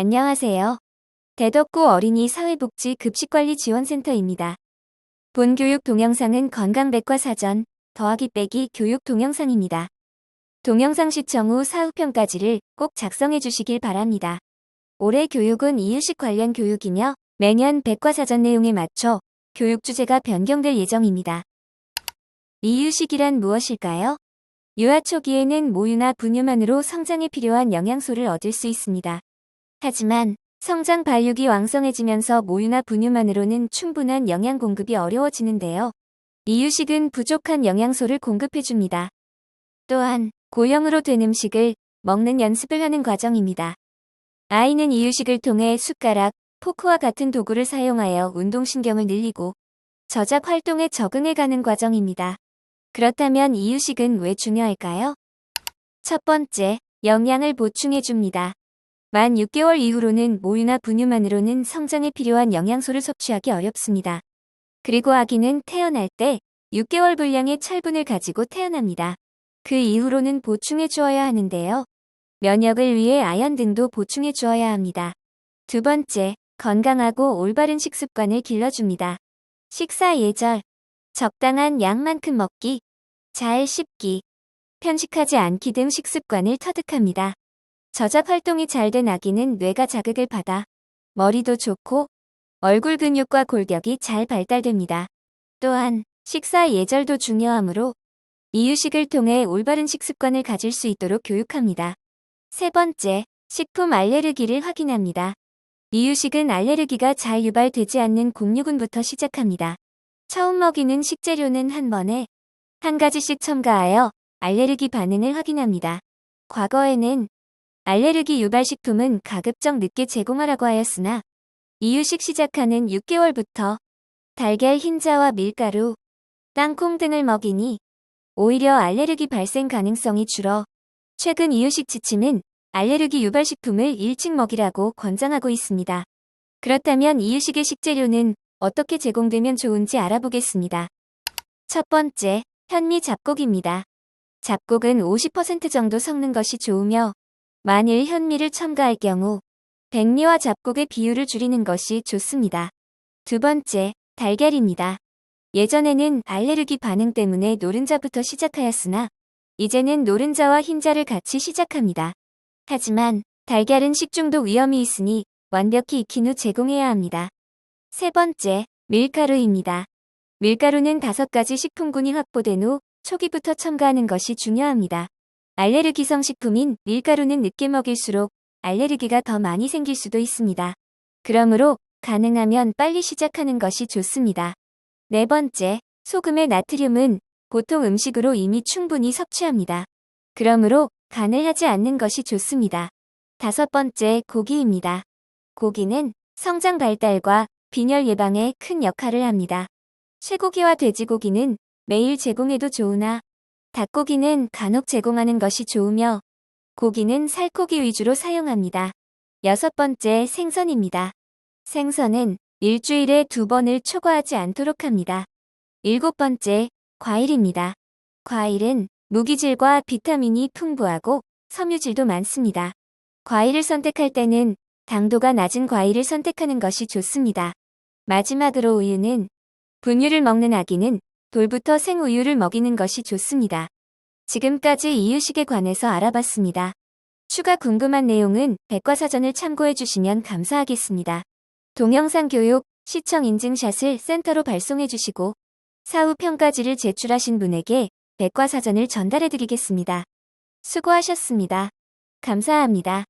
안녕하세요. 대덕구 어린이 사회복지 급식관리 지원센터입니다. 본 교육 동영상은 건강백과사전 더하기 빼기 교육 동영상입니다. 동영상 시청 후 사후평가지를 꼭 작성해 주시길 바랍니다. 올해 교육은 이유식 관련 교육이며 매년 백과사전 내용에 맞춰 교육 주제가 변경될 예정입니다. 이유식이란 무엇일까요? 유아 초기에는 모유나 분유만으로 성장에 필요한 영양소를 얻을 수 있습니다. 하지만 성장 발육이 왕성해지면서 모유나 분유만으로는 충분한 영양 공급이 어려워지는데요. 이유식은 부족한 영양소를 공급해줍니다. 또한 고형으로 된 음식을 먹는 연습을 하는 과정입니다. 아이는 이유식을 통해 숟가락, 포크와 같은 도구를 사용하여 운동신경을 늘리고 저작 활동에 적응해가는 과정입니다. 그렇다면 이유식은 왜 중요할까요? 첫 번째, 영양을 보충해줍니다. 만 6개월 이후로는 모유나 분유만으로는 성장에 필요한 영양소를 섭취하기 어렵습니다. 그리고 아기는 태어날 때 6개월 분량의 철분을 가지고 태어납니다. 그 이후로는 보충해 주어야 하는데요. 면역을 위해 아연 등도 보충해 주어야 합니다. 두 번째, 건강하고 올바른 식습관을 길러줍니다. 식사 예절, 적당한 양만큼 먹기, 잘 씹기, 편식하지 않기 등 식습관을 터득합니다. 저작 활동이 잘 된 아기는 뇌가 자극을 받아 머리도 좋고 얼굴 근육과 골격이 잘 발달됩니다. 또한 식사 예절도 중요하므로 이유식을 통해 올바른 식습관을 가질 수 있도록 교육합니다. 세 번째, 식품 알레르기를 확인합니다. 이유식은 알레르기가 잘 유발되지 않는 공유군부터 시작합니다. 처음 먹이는 식재료는 한 번에 한 가지씩 첨가하여 알레르기 반응을 확인합니다. 과거에는 알레르기 유발 식품은 가급적 늦게 제공하라고 하였으나 이유식 시작하는 6개월부터 달걀 흰자와 밀가루, 땅콩 등을 먹이니 오히려 알레르기 발생 가능성이 줄어 최근 이유식 지침은 알레르기 유발 식품을 일찍 먹이라고 권장하고 있습니다. 그렇다면 이유식의 식재료는 어떻게 제공되면 좋은지 알아보겠습니다. 첫 번째, 현미 잡곡입니다. 잡곡은 50% 정도 섞는 것이 좋으며 만일 현미를 첨가할 경우 백미와 잡곡의 비율을 줄이는 것이 좋습니다. 두 번째, 달걀입니다. 예전에는 알레르기 반응 때문에 노른자부터 시작하였으나 이제는 노른자와 흰자를 같이 시작합니다. 하지만 달걀은 식중독 위험이 있으니 완벽히 익힌 후 제공해야 합니다. 세 번째, 밀가루입니다. 밀가루는 다섯 가지 식품군이 확보된 후 초기부터 첨가하는 것이 중요합니다. 알레르기성 식품인 밀가루는 늦게 먹일수록 알레르기가 더 많이 생길 수도 있습니다. 그러므로 가능하면 빨리 시작하는 것이 좋습니다. 네 번째, 소금의 나트륨은 보통 음식으로 이미 충분히 섭취합니다. 그러므로 간을 하지 않는 것이 좋습니다. 다섯 번째, 고기입니다. 고기는 성장 발달과 빈혈 예방에 큰 역할을 합니다. 쇠고기와 돼지고기는 매일 제공해도 좋으나 닭고기는 간혹 제공하는 것이 좋으며 고기는 살코기 위주로 사용합니다. 여섯 번째 생선입니다. 생선은 일주일에 두 번을 초과하지 않도록 합니다. 일곱 번째 과일입니다. 과일은 무기질과 비타민이 풍부하고 섬유질도 많습니다. 과일을 선택할 때는 당도가 낮은 과일을 선택하는 것이 좋습니다. 마지막으로 우유는 분유를 먹는 아기는 돌부터 생우유를 먹이는 것이 좋습니다. 지금까지 이유식에 관해서 알아봤습니다. 추가 궁금한 내용은 백과사전을 참고해 주시면 감사하겠습니다. 동영상 교육, 시청 인증샷을 센터로 발송해 주시고 사후 평가지를 제출하신 분에게 백과사전을 전달해 드리겠습니다. 수고하셨습니다. 감사합니다.